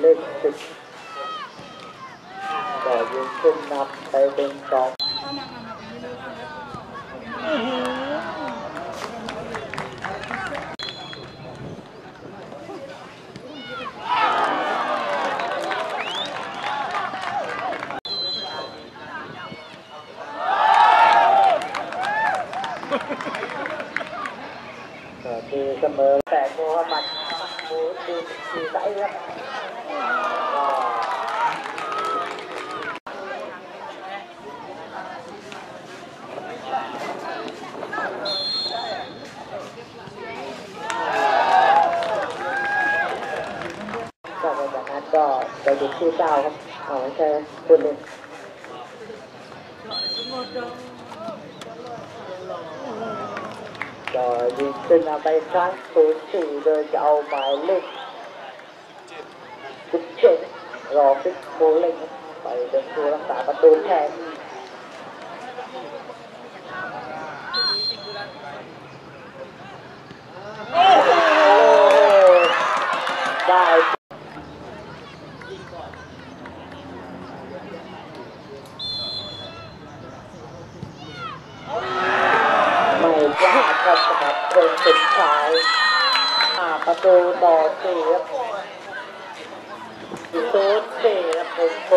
เลขสิบก็ยิงขึ้นนำไปเป็นสองก็คือเสมอแต่โมฮัมหมัดมูดีดีไซส์ครับ จากนั้นก็ไปดูที่เก้าครับเอาไม่ใช่คุณเล่นก็ยิงขึ้นมาไปครั้งศูนย์สี่โดยจะเอาหมายเลขสิบเจ็ด รอฟิกโบเล็งไปเป็นผู้รักษาประตูแทนโอ้โหได้ไม่พลาดครับสำหรับคนสุดท้ายอ่าประตูต่อสี่ครับ ศูนย์สี่ค